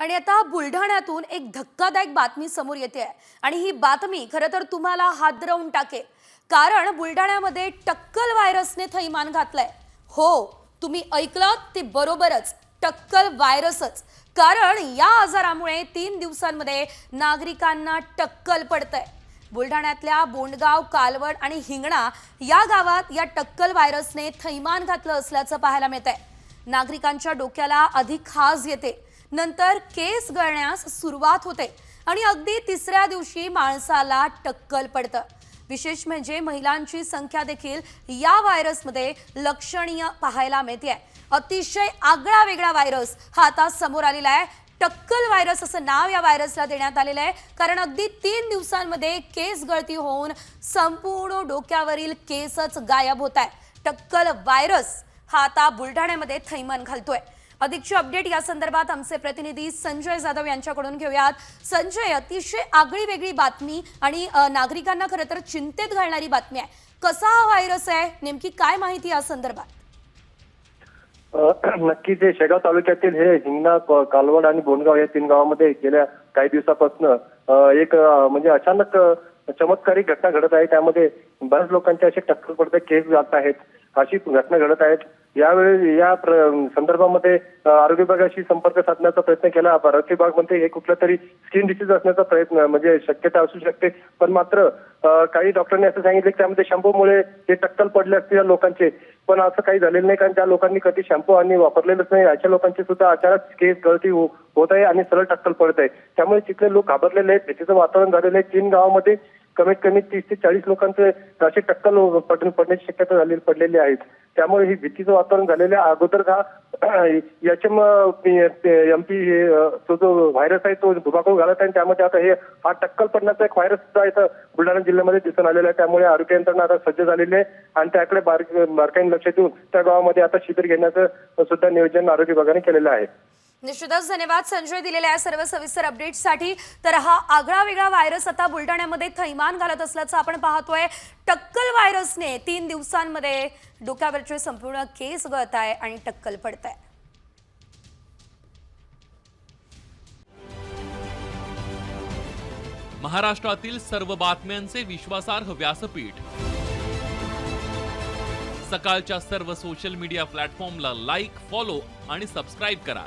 आणि आता बुलढाण्यातून एक धक्कादायक बातमी समोर येते. आहे आणि ही बातमी खरं तर तुम्हाला हादरवून टाकेल. कारण बुलढाण्यामध्ये टक्कल व्हायरसने थैमान घातलंय. हो तुम्ही ऐकलं? ते बरोबरच. टक्कल व्हायरसच. कारण या आजारामुळे तीन दिवसांमध्ये नागरिकांना टक्कल पडतंय. बुलढाण्यातल्या बोंडगाव कालवड आणि हिंगणा या गावात या टक्कल व्हायरसने थैमान घातलं असल्याचं पाहायला मिळत आहे नागरिकांच्या डोक्याला अधिक खाज येते. नंतर केस गळण्यास सुरुवात होते आणि अगदी तिसऱ्या दिवशी माणसाला टक्कल पडतं. विशेष म्हणजे महिलांची संख्या देखील या व्हायरसमध्ये लक्षणीय पाहायला मिळते अतिशय आगळा वेगळा व्हायरस हा आता समोर आलेला आहे. टक्कल व्हायरस असं नाव या व्हायरसला देण्यात आलेलं आहे. कारण अगदी तीन दिवसांमध्ये केस गळती होऊन संपूर्ण डोक्यावरील केसच गायब होत आहे. टक्कल व्हायरस हा आता बुलढाण्यामध्ये थैमान घालतोय. अधिकची अपडेट या संदर्भात आमचे प्रतिनिधी संजय जाधव यांच्याकडून घेऊयात. संजय अतिशय आगळी वेगळी बातमी आणि नागरिकांना खरं तर चिंतेत घालणारी बातमी आहे. कसा हा व्हायरस आहे? नेमकी काय माहिती या संदर्भात? नक्की ते शेगाव तालुक्यातील हे हिंगणा कालवण कालवड आणि बोनगाव या तीन गावामध्ये गेल्या काही दिवसापासून एक म्हणजे अचानक चमत्कारी चमत्कारिक घटना घडत आहे. त्यामध्ये बऱ्याच लोकांचे असे टक्कर पडते केस जात आहेत. अशी घटना घडत आहेत. यावेळी या प्र- संदर्भामध्ये आरोग्य विभागाशी संपर्क साधण्याचा प्रयत्न केला. आरोग्य विभाग म्हणते हे कुठलं तरी स्किन डिसीज असण्याचा प्रयत्न म्हणजे शक्यता असू शकते. पण मात्र काही डॉक्टरांनी असं सांगितलं की त्यामध्ये शॅम्पूमुळे ते टक्कल पडले असतील या लोकांचे. पण असं काही झालेलं नाही कारण त्या लोकांनी कधी शॅम्पू आणि वापरलेलंच नाही. अशा लोकांची सुद्धा अचानक केस गळती हो- होत आहे आणि सरळ टक्कल पडत आहे. त्यामुळे तिथले लोक घाबरलेले आहेत. भीतीचं वातावरण झालेलं आहे. तीन गावामध्ये कमीत कमी तीस ते चाळीस लोकांचे असे टक्कल पडण्याची शक्यता झालेली पडलेली आहेत. त्यामुळे ही भीतीचं वातावरण झालेलं आहे. अगोदर हा एम तो जो व्हायरस आहे तो धुमाकूळ घालत आहे आणि त्यामध्ये आता हे हा टक्कल पडण्याचा एक व्हायरस सुद्धा इथं बुलढाणा जिल्ह्यामध्ये दिसून आलेला आहे. त्यामुळे आरोग्य यंत्रणा आता सज्ज झालेली आहे. आणि त्याकडे बारकाईने लक्ष देऊन त्या गावामध्ये आता शिबिर घेण्याचं सुद्धा नियोजन आरोग्य विभागाने केलेलं आहे. निश्चितच धन्यवाद संजय दिलेल्या या सर्व सविस्तर अपडेट्ससाठी तर हा आगळा वेगळा व्हायरस आता बुलढाण्यामध्ये थैमान घालत असल्याचं आपण पाहतोय. टक्कल व्हायरसने तीन दिवसांमध्ये डोक्यावरचे संपूर्ण केस गळत आहे आणि टक्कल पडत आहे महाराष्ट्रातील सर्व बातम्यांचे विश्वासार्ह व्यासपीठ. सकाळच्या सर्व सोशल मीडिया प्लॅटफॉर्मला लाईक फॉलो आणि सबस्क्राईब करा.